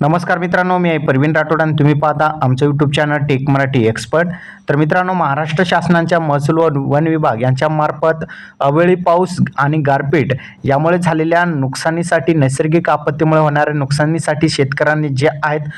नमस्कार मित्रांनो मी आहे परवीन राठोड आणि तुम्ही पाहता आमचं YouTube channel tech Marathi expert तर मित्रांनो महाराष्ट्र शासनाच्या महसूल व वन विभाग यांच्यामार्फत अवेळी पाऊस आणि गारपीट यामुळे झालेल्या नुकसानीसाठी नैसर्गिक आपत्तीमुळे होणाऱ्या नुकसानीसाठी शेतकऱ्यांनी जे आहेत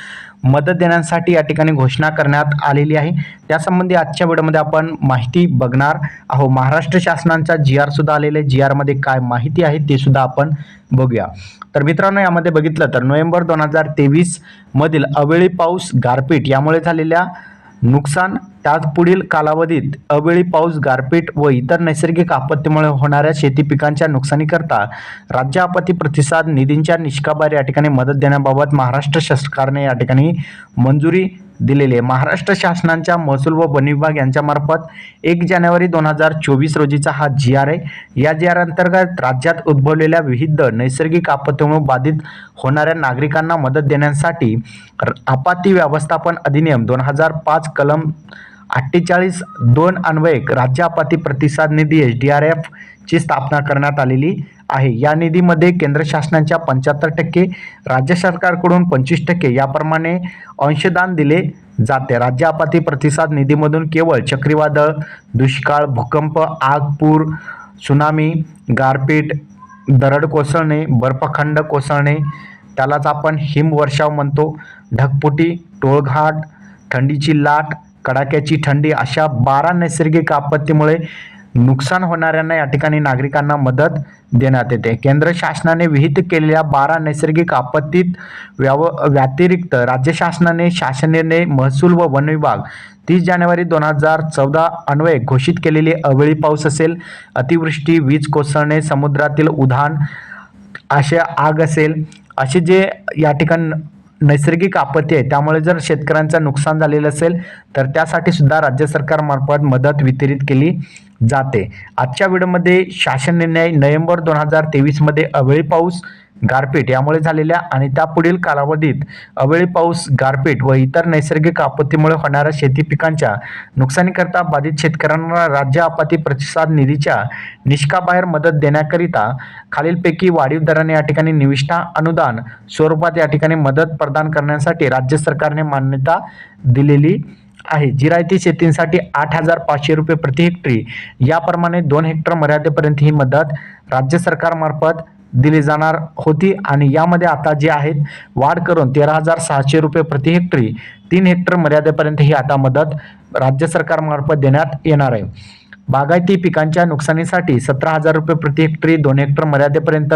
मदत देण्यासाठी या ठिकाणी घोषणा करण्यात आलेली आहे. त्यासंबंधी आजच्या व्हिडिओमध्ये आपण माहिती बघणार आहोत. महाराष्ट्र शासनाचा जी आर सुद्धा आलेले जी आरमध्ये काय माहिती आहे ते सुद्धा आपण बघूया. तर मित्रांनो यामध्ये बघितलं तर नोव्हेंबर दोन हजार तेवीस मधील अवेळी पाऊस गारपीट यामुळे झालेल्या नुकसान त्यात पुढील कालावधीत अवेळी पाऊस गारपीट व इतर नैसर्गिक आपत्तीमुळे होणाऱ्या शेती पिकांच्या नुकसानीकरता राज्य आपत्ती प्रतिसाद निधींच्या निष्काबार या ठिकाणी मदत देण्याबाबत महाराष्ट्र सरकारने या ठिकाणी मंजुरी दिलेली आहे. महाराष्ट्र शासनाच्या महसूल व वन विभाग यांच्यामार्फत एक जानेवारी दोन हजार चोवीस रोजीचा हा जी आर आहे या जी आर अंतर्गत राज्यात उद्भवलेल्या विविध नैसर्गिक आपत्तीमुळे बाधित होणाऱ्या नागरिकांना मदत देण्यासाठी आपत्ती व्यवस्थापन अधिनियम दोन हजार पाच कलम अठ्ठेचाळीस दोन अन्वयक राज्य आपत्ती प्रतिसाद निधी एच डी आर एफ ची स्थापना करण्यात आलेली. आहे. या निधीमध्ये केंद्र शासनाच्या पंच्याहत्तर टक्के राज्य सरकारकडून पंचवीस टक्के याप्रमाणे अंशदान दिले जाते. राज्य आपत्ती प्रतिसाद निधीमधून केवळ चक्रीवादळ दुष्काळ भूकंप आग पूर सुनामी गारपीट दरड कोसळणे बर्फखंड कोसळणे त्यालाच आपण हिमवर्षाव म्हणतो. ढगपुटी टोळघाट थंडीची लाट कडाक्याची थंडी अशा बारा नैसर्गिक आपत्तीमुळे नुकसान होणाऱ्यांना या ठिकाणी नागरिकांना मदत देण्यात येते. केंद्र शासनाने विहित केलेल्या बारा नैसर्गिक आपत्तीत व्याव व्यतिरिक्त राज्य शासनाने शासनेने महसूल व वन विभाग तीस जानेवारी दोन हजार चौदा अन्वये घोषित केलेली अवेळी पाऊस असेल अतिवृष्टी वीज कोसळणे समुद्रातील उधाण अशा आग असेल असे जे या ठिकाणी नैसर्गिक आपत्ती आहे. त्यामुळे जर शेतकऱ्यांचं नुकसान झालेलं असेल तर त्यासाठी सुद्धा राज्य सरकारमार्फत मदत वितरित केली जाते. आजच्या व्हिडिओमध्ये शासन निर्णय नोव्हेंबर दोन हजार तेवीसमध्ये अवेळी पाऊस गारपीट यामुळे झालेल्या आणि त्यापुढील कालावधीत अवेळी पाऊस गारपीट व इतर नैसर्गिक आपत्तीमुळे होणाऱ्या शेती पिकांच्या नुकसानीकरता बाधित शेतकऱ्यांना राज्य आपत्ती प्रतिसाद निधीच्या निष्काबाहेर मदत देण्याकरिता खालीलपैकी वाढीव दराने या ठिकाणी निविष्ठा अनुदान स्वरूपात या ठिकाणी मदत प्रदान करण्यासाठी राज्य सरकारने मान्यता दिलेली आहे. जिरायती शेतींसाठी आठ हजार पाचशे रुपये प्रति हेक्टरी. याप्रमाणे दोन हेक्टर मर्यादेपर्यंत ही मदत राज्य सरकारमार्फत दिली जाणार होती. आणि यामध्ये आता जे आहेत वाढ करून तेरा हजार सहाशे रुपये प्रति हेक्टरी तीन हेक्टर मर्यादेपर्यंत ही आता मदत राज्य सरकारमार्फत देण्यात येणार आहे. बागायती पिकांच्या नुकसानीसाठी सतरा हजार रुपये प्रति हेक्टरी दोन हेक्टर मर्यादेपर्यंत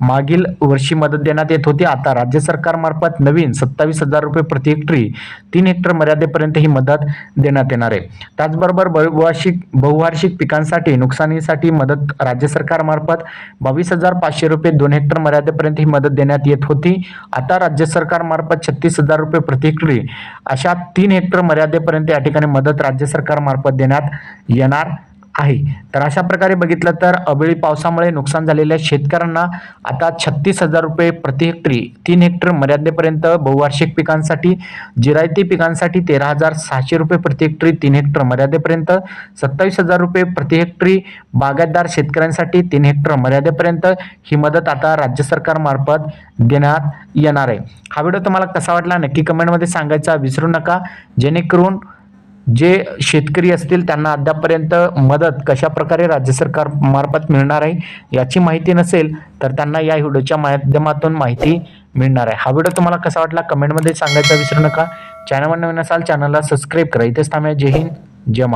मागील वर्षी मदत देण्यात येत होती. आता राज्य सरकारमार्फत नवीन सत्तावीस हजार रुपये प्रति हेक्टरी तीन हेक्टर मर्यादेपर्यंत ही मदत देण्यात येणार आहे. त्याचबरोबर बहुवार्षिक बहुवार्षिक पिकांसाठी नुकसानीसाठी मदत राज्य सरकारमार्फत बावीस हजार पाचशे रुपये दोन हेक्टर मर्यादेपर्यंत ही मदत देण्यात येत होती. आता राज्य सरकारमार्फत छत्तीस हजार रुपये प्रति हेक्टरी अशा तीन हेक्टर मर्यादेपर्यंत या ठिकाणी मदत राज्य सरकारमार्फत देण्यात येणार आहे. तर अशा प्रकारे बघितलं तर अवेळी पावसामुळे नुकसान झालेल्या शेतकऱ्यांना आता छत्तीस हजार रुपये प्रति हेक्टरी तीन हेक्टर मर्यादेपर्यंत बहुवार्षिक पिकांसाठी जिरायती पिकांसाठी तेरा हजार सहाशे रुपये प्रति हेक्टरी तीन हेक्टर मर्यादेपर्यंत सत्तावीस हजार रुपये प्रति हेक्टरी बागायतदार शेतकऱ्यांसाठी तीन हेक्टर मर्यादेपर्यंत ही मदत आता राज्य सरकारमार्फत देण्यात येणार आहे. हा व्हिडिओ तुम्हाला कसा वाटला नक्की कमेंटमध्ये सांगायचा विसरू नका. जेणेकरून जे शेतकरी असतील त्यांना अद्यापर्यंत मदत कशा प्रकारे राज्य सरकार मार्फत मिळणार आहे याची माहिती नसेल तर त्यांना या व्हिडिओच्या माध्यमातून माहिती मिळणार आहे. हा व्हिडिओ तुम्हाला कसा वाटला कमेंटमध्ये सांगायचा विसरू नका. चॅनलवर नवीन असाल चॅनलला सबस्क्राईब करा. इथेच थांबूया. जय हिंद जय महाराष्ट्र